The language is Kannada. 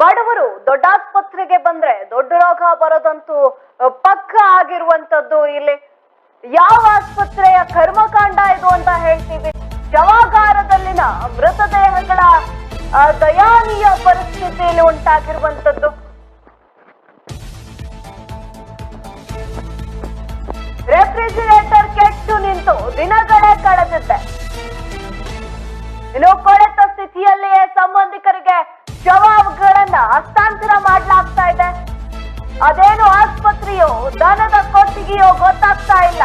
ಬಡವರು ದೊಡ್ಡ ಆಸ್ಪತ್ರೆಗೆ ಬಂದ್ರೆ ದೊಡ್ಡ ರೋಗ ಬರೋದಂತೂ ಪಕ್ಕ ಆಗಿರುವಂತದ್ದು ಇಲ್ಲಿ. ಯಾವ ಆಸ್ಪತ್ರೆಯ ಕರ್ಮಕಾಂಡ ಇದು ಅಂತ ಹೇಳ್ತೀವಿ. ಜವಾಗಾರದಲ್ಲಿನ ಮೃತದೇಹಗಳ ದಯಾನೀಯ ಪರಿಸ್ಥಿತಿಯಲ್ಲಿ ಉಂಟಾಗಿರುವಂತದ್ದು. ರೆಫ್ರಿಜಿರೇಟರ್ ಕೆಟ್ಟು ನಿಂತು ದಿನಗಳೇ ಕಳೆದಿದ್ದೆ ಇನ್ನು ಕೊಳೆತ ಸ್ಥಿತಿಯಲ್ಲಿಯೇ ಸಂಬಂಧಿಕರಿಗೆ ಶವಗಳನ್ನ ಹಸ್ತಾಂತರ ಮಾಡ್ಲಾಗ್ತಾ ಇದೆ. ಅದೇನು ಆಸ್ಪತ್ರೆಯೋ ದನದ ಕೊಟ್ಟಿಗೆಯೋ ಗೊತ್ತಾಗ್ತಾ ಇಲ್ಲ.